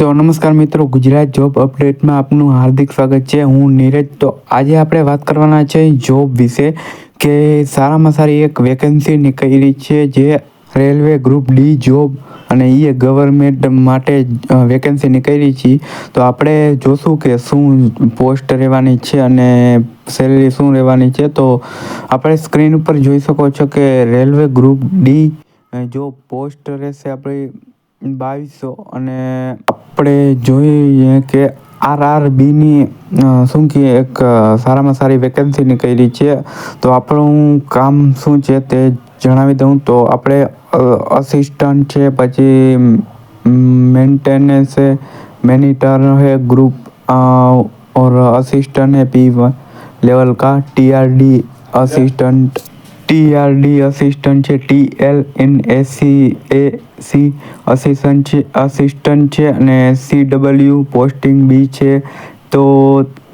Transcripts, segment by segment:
તો નમસ્કાર મિત્રો, ગુજરાત જોબ અપડેટમાં આપનું હાર્દિક સ્વાગત છે. હું નીરજ. તો આજે આપણે વાત કરવાના છે જોબ વિશે કે સારામાં સારી એક વેકેન્સી નીકળી છે જે રેલવે ગ્રુપ ડી જોબ અને એ ગવર્મેન્ટ માટે વેકેન્સી નીકળી છે. તો આપણે જોશું કે શું પોસ્ટ રહેવાની છે અને સેલરી શું રહેવાની છે. તો આપણે સ્ક્રીન ઉપર જોઈ શકો છો કે રેલવે ગ્રુપ ડી જો પોસ્ટ રહેશે આપણી બાવીસો અને આપણે જોઈએ કે આરઆરબીની શું કે એક સારામાં સારી વેકેન્સી નીકળી છે તો આપણું કામ શું છે તે જણાવી દઉં તો આપણે અસિસ્ટન્ટ છે પછી મેન્ટેનન્સ છે મેનિટર है ग्रुप और असिस्टेंट है पी लेवल का टीआरडी असिस्टेंट ટીઆરડી અસિસ્ટન્ટ છે T L N AC A C assistant છે અસિસ્ટન્ટ છે અને સી ડબલ્યુ પોસ્ટિંગ બી છે. તો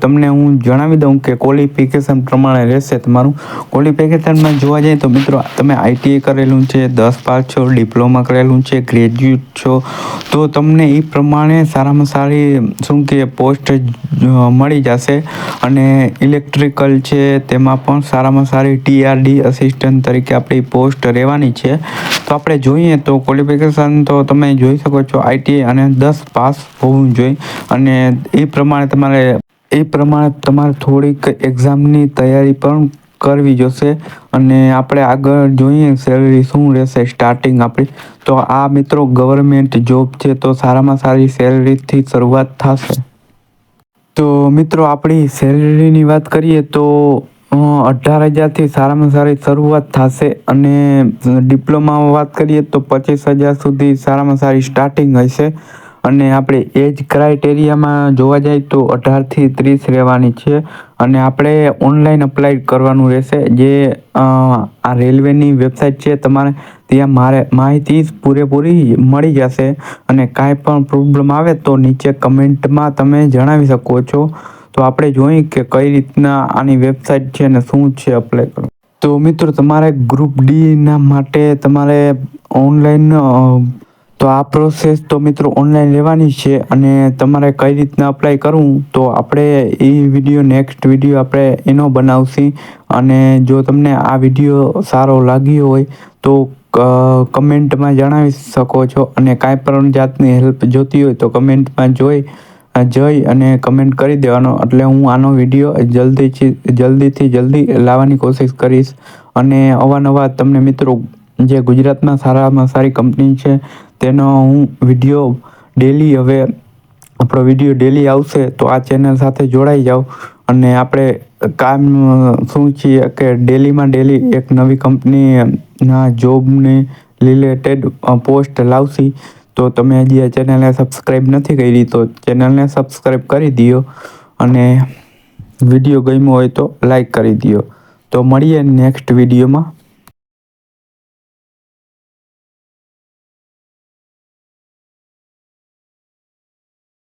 તમને હું જણાવી દઉં કે ક્વોલિફિકેશન પ્રમાણે રહેશે તમારું. ક્વોલિફિકેશનમાં જોવા જઈએ તો મિત્રો, તમે આઈટીઆઈ કરેલું છે, દસ પાસ છો, ડિપ્લોમા કરેલું છે ગ્રેજ્યુએટ છો, તો તમને એ પ્રમાણે સારામાં સારી, શું કે પોસ્ટ મળી જશે. અને ઇલેક્ટ્રિકલ છે, તેમાં પણ સારામાં સારી ટીઆરડી અસિસ્ટન્ટ તરીકે આપણી પોસ્ટ રહેવાની છે. તો આપણે જોઈએ તો ક્વોલિફિકેશન તો તમે જોઈ શકો છો આઈટીઆઈ અને દસ પાસ હોવું જોઈએ. અને એ પ્રમાણે તમારે એ પ્રમાણે તમારે થોડીક એક્ઝામની તૈયારી પણ કરવી જોશે અને આપણે આગળ જોઈએ સેલરી શું રહેશે સ્ટાર્ટિંગ આપણી. તો આ મિત્રો ગવર્મેન્ટ જોબ છે તો સારામાં સારી સેલરીથી શરૂઆત થશે. તો મિત્રો આપણી સેલરીની વાત કરીએ તો અઢાર હજારથી સારામાં સારી શરૂઆત થશે અને ડિપ્લોમામાં વાત કરીએ તો પચીસ હજાર સુધી સારામાં સારી સ્ટાર્ટિંગ હશે. અને આપણે એજ ક્રાઇટેરિયામાં જોવા જઈએ તો અઢારથી ત્રીસ રહેવાની છે. અને આપણે ઓનલાઈન અપ્લાય કરવાનું રહેશે. જે આ રેલવેની વેબસાઇટ છે, તમારે ત્યાં મારે, માહિતી પૂરેપૂરી મળી જશે. અને કાંઈ પણ પ્રોબ્લેમ આવે તો નીચે કમેન્ટમાં તમે જણાવી શકો છો. તો આપણે જોઈએ કે કઈ રીતના આની વેબસાઇટ છે અને શું છે અપ્લાય કરવું. તો મિત્રો, તમારે ગ્રુપ ડીના માટે તમારે ઓનલાઈન તો આ પ્રોસેસ તો મિત્રો ઓનલાઈન લેવાની છે અને તમારે કઈ રીતના અપ્લાય કરવું તો આપણે એ વીડિયો નેક્સ્ટ વીડિયો આપણે એનો બનાવશી. અને જો તમને આ વીડિયો સારો લાગ્યો હોય તો કમેન્ટમાં જણાવી શકો છો અને કાંઈ પણ જાતની હેલ્પ જોતી હોય તો કમેન્ટમાં જોઈ, જઈ અને કમેન્ટ કરી દેવાનો. એટલે હું આનો વીડિયો જલ્દીથી જલ્દીથી જલ્દી લાવવાની કોશિશ કરીશ. અને અવાનવા તમને મિત્રો જે ગુજરાતમાં સારામાં સારી કંપની છે તેનો હું વીડિયો ડેલી હવે, આપણો વીડિયો ડેલી આવશે તો આ ચેનલ સાથે જોડાઈ જાઓ. અને આપણે કામ, શું છીએ કે ડેલીમાં ડેલી એક નવી કંપનીના જોબને રિલેટેડ પોસ્ટ લાવશી. તો તમે હજી આ ચેનલને સબસ્ક્રાઈબ નથી કરી, તો ચેનલને સબસ્ક્રાઈબ કરી દો અને વીડિયો ગમ્યો હોય તો લાઈક કરી દો તો મળીએ નેક્સ્ટ વિડીયોમાં